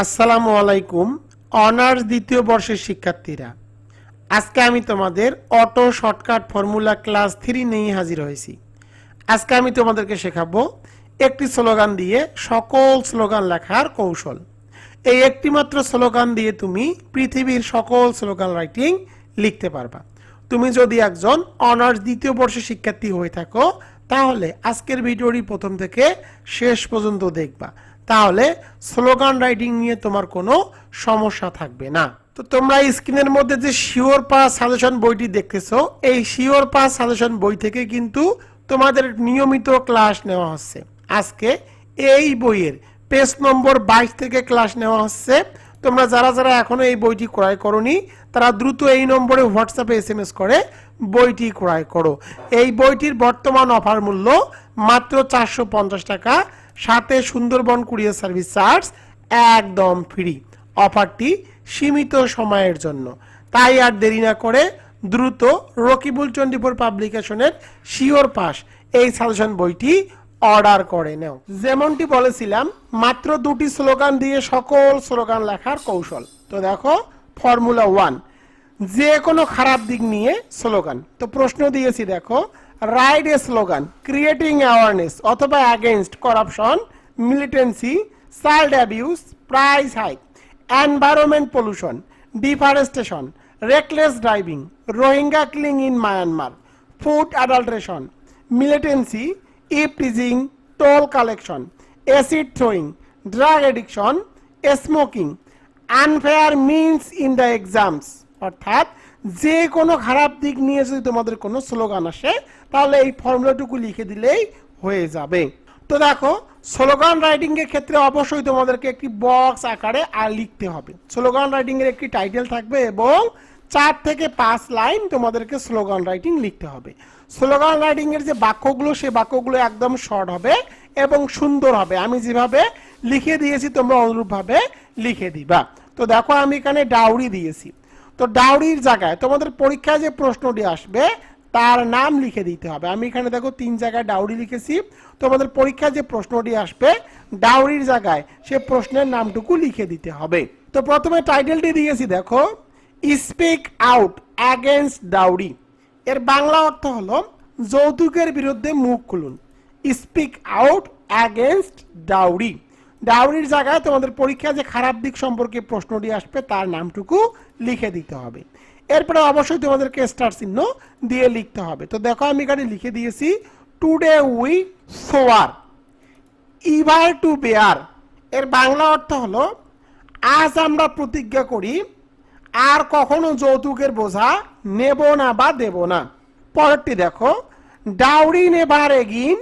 আসসালামু আলাইকুম, অনার্স দ্বিতীয় বর্ষের শিক্ষার্থীরা। আজকে আমি তোমাদের auto shortcut formula class three নিয়ে হাজির হয়েছি। আজকে আমি তোমাদেরকে শেখাবো একটি স্লোগান দিয়ে সকল স্লোগান লেখার কৌশল। এই একটি মাত্র স্লোগান দিয়ে তুমি পৃথিবীর সকল স্লোগান রাইটিং লিখতে পারবা। তুমি যদি একজন অনার্স দ্বিতীয় বর্ষের শিক্ষার্থী হয়ে থাকো, তাহলে আজকের ভিডিওটি প্রথম থেকে শেষ পর্যন্ত দেখবা। তাহলে স্লোগান রাইটিং নিয়ে তোমার কোনো সমস্যা থাকবে না। তো তোমরা স্ক্রিনের মধ্যে যে শিওর পাস সাজেশন বইটি দেখতেছো, এই শিওর পাস সাজেশন বই থেকে কিন্তু তোমাদের নিয়মিত ক্লাস নেওয়া হচ্ছে। আজকে এই বইয়ের পেজ নম্বর বাইশ থেকে ক্লাস নেওয়া হচ্ছে। তোমরা যারা যারা এখনও এই বইটি ক্রয় করনি, তারা দ্রুত এই নম্বরে হোয়াটসঅ্যাপে এস এম এস করে বইটি ক্রয় করো। এই বইটির বর্তমান অফার মূল্য মাত্র চারশো পঞ্চাশ টাকা। সাথে সুন্দরবন কুরিয়ার সার্ভিস চার্জ একদম ফ্রি। অফারটি সীমিত সময়ের জন্য। তাই আর দেরি না করে দ্রুত রকিবুল চন্ডিপুর পাবলিকেশনের শিওর পাস এই সাজেশন বইটি অর্ডার করে নাও। যেমনটি বলেছিলাম, মাত্র দুটি স্লোগান দিয়ে সকল স্লোগান লেখার কৌশল। তো দেখো, ফর্মুলা ওয়ান। যে কোনো খারাপ দিক নিয়ে স্লোগান। তো প্রশ্ন দিয়েছি, দেখো write a slogan creating awareness অথবা against corruption militancy child abuse price hike environment pollution deforestation reckless driving Rohingya killing in Myanmar food adulteration militancy e-teasing, toll collection, acid throwing, drug addiction, smoking, unfair means in the exams অর্থাৎ যে কোনো খারাপ দিক নিয়ে যদি তোমাদের কোনো slogan আসে, তাহলে এই ফর্মুলাটুকু লিখে দিলেই হয়ে যাবে। তো দেখো, স্লোগান রাইটিং এর ক্ষেত্রে অবশ্যই তোমাদেরকে একটি বক্স আকারে আর লিখতে হবে। স্লোগান রাইটিং এর একটি টাইটেল থাকবে এবং চার থেকে পাঁচ লাইন তোমাদেরকে স্লোগান রাইটিং লিখতে হবে। স্লোগান রাইটিং এর যে বাক্যগুলো সেই বাক্যগুলো একদম শর্ট হবে এবং সুন্দর হবে। আমি যেভাবে লিখে দিয়েছি, তোমরা অনুরূপভাবে লিখে দিবা। তো দেখো, আমি এখানে ডাউরি দিয়েছি। তো ডাউরির জায়গায় তোমাদের পরীক্ষায় যে প্রশ্নটি আসবে, তার নাম লিখে দিতে হবে। আমি এখানে দেখো তিন জায়গায় ডাউরি লিখেছি। তোমাদের পরীক্ষায় যে প্রশ্নটি আসবে, ডাউরির জায়গায় সে প্রশ্নের নামটুকু লিখে দিতে হবে। তো প্রথমে টাইটেলটি দিয়েছি, দেখো। স্পিক আউট অ্যাগেনস্ট ডাউরি এর বাংলা অর্থ হলো, যৌতুকের বিরুদ্ধে মুখ খুলুন। স্পিক আউট অ্যাগেনস্ট ডাউরি ডাউরির জায়গায় তোমাদের পরীক্ষা যে খারাপ দিক সম্পর্কে প্রশ্নটি আসবে, তার নামটুকু লিখে দিতে হবে। এরপরে অবশ্যই তোমাদেরকে স্টার চিহ্ন দিয়ে লিখতে হবে। তো দেখো আমি এখানে লিখে দিয়েছি today we swear ever to bear এর বাংলা অর্থ হলো, আজ আমরা প্রতিজ্ঞা করি, আর কখনো যৌতুকের বোঝা নেব না বা দেব না। পরেরটি দেখো dowry never again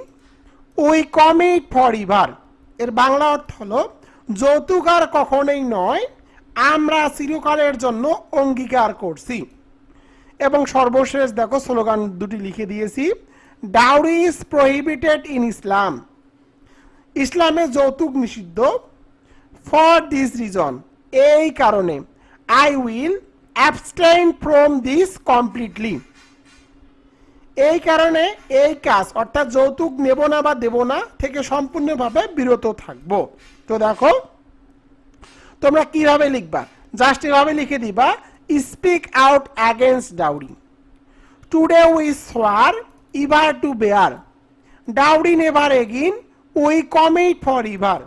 we commit forever এর বাংলা অর্থ হলো যৌতুক আর কখনোই নয়, আমরা চিরকালের জন্য অঙ্গীকার করছি। এবং সর্বশেষ দেখো, স্লোগান দুটি লিখে দিয়েছি dowry is prohibited in Islam ইসলামে যৌতুক নিষিদ্ধ। ফর দিস রিজন এই কারণে I will abstain from this completely এই কারণে এই কাজ, অর্থাৎ যৌতুক নেব না বা দেব না, থেকে সম্পূর্ণভাবে বিরত থাকব। তো দেখো, তোমরা কীভাবে লিখবা? জাস্ট এভাবে লিখে দিবা speak out against dowry today we swear ever to bear dowry never again we commit forever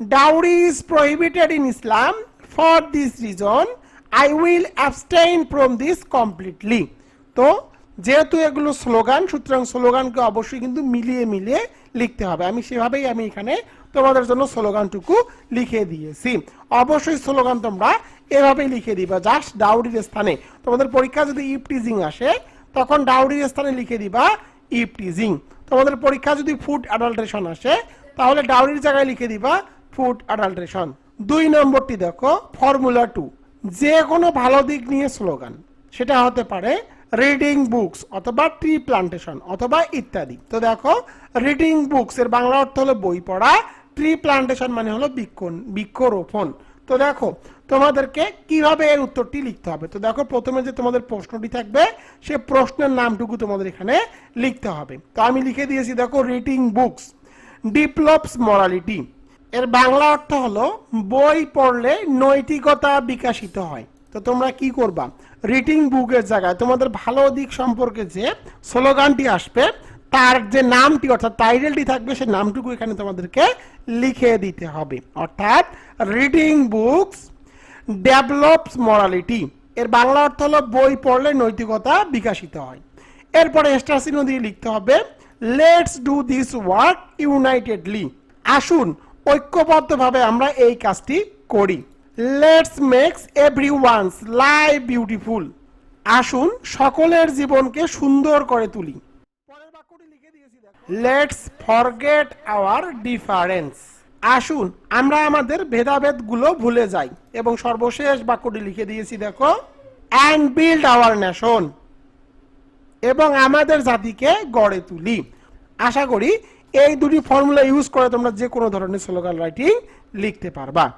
dowry is prohibited in Islam for this reason I will abstain from this completely তো যেহেতু এগুলো slogan, সুতরাং স্লোগানকে অবশ্যই কিন্তু মিলিয়ে মিলিয়ে লিখতে হবে। আমি সেভাবেই আমি এখানে তোমাদের জন্য স্লোগানটুকু লিখে দিয়েছি। অবশ্যই স্লোগান তোমরা এভাবেই লিখে দিবা। জাস্ট ডাউরির স্থানে। তোমাদের পরীক্ষা যদি ইপটিজিং আসে, তখন ডাউরির স্থানে লিখে দিবা ইপটিজিং তোমাদের পরীক্ষা যদি ফুড অ্যাডাল্ট্রেশন আসে, তাহলে ডাউরির জায়গায় লিখে দিবা ফুড অ্যাডাল্ট্রেশন দুই নম্বরটি দেখো ফর্মুলা টু যে কোনো ভালো দিক নিয়ে স্লোগান, সেটা হতে পারে রিডিং বুকস অথবা ট্রি প্লান্টেশন অথবা ইত্যাদি। তো দেখো রিডিং বুকস এর বাংলা অর্থ হলো বই পড়া ট্রি প্লান্টেশন মানে হলো বৃক্ষ বৃক্ষরোপণ। তো দেখো, তোমাদেরকে কীভাবে এর উত্তরটি লিখতে হবে? তো দেখো, প্রথমে যে তোমাদের প্রশ্নটি থাকবে, সে প্রশ্নের নামটুকু তোমাদের এখানে লিখতে হবে। তো আমি লিখে দিয়েছি, দেখো রিডিং বুকস ডিভেলপস মরালিটি এর বাংলা অর্থ হলো, বই পড়লে নৈতিকতা বিকাশিত হয়। তো তোমরা কি করবা? রিডিং বুকের জায়গায় তোমাদের ভালো দিক সম্পর্কে যে স্লোগানটি আসবে, তার যে নামটি, অর্থাৎ টাইটেলটি থাকবে, সেই নামটুকু এখানে তোমাদেরকে লিখে দিতে হবে। অর্থাৎ রিডিং বুকস ডেভেলপস মরালিটি এর বাংলা অর্থ হলো বই পড়লে নৈতিকতা বিকাশিত হয়। এরপরে এক্সট্রা চিহ্ন দিয়ে লিখতে হবে let's do this work unitedly আসুন, ঐক্যবদ্ধভাবে আমরা এই কাজটি করি। Let's makes every one's life beautiful আসুন সকলের জীবনকে সুন্দর করে তুলি। লেটস ফরগেট আওয়ার ডিফারেন্স আসুন, আমরা আমাদের ভেদাভেদগুলো ভুলে যাই। এবং সর্বশেষ বাক্যটি লিখে দিয়েছি, দেখো। অ্যান্ড বিল্ড আওয়ার নেশন এবং আমাদের জাতিকে গড়ে তুলি। আশা করি এই দুটি ফর্মুলা ইউজ করে তোমরা যে কোনো ধরনের স্লোগান রাইটিং লিখতে পারবা।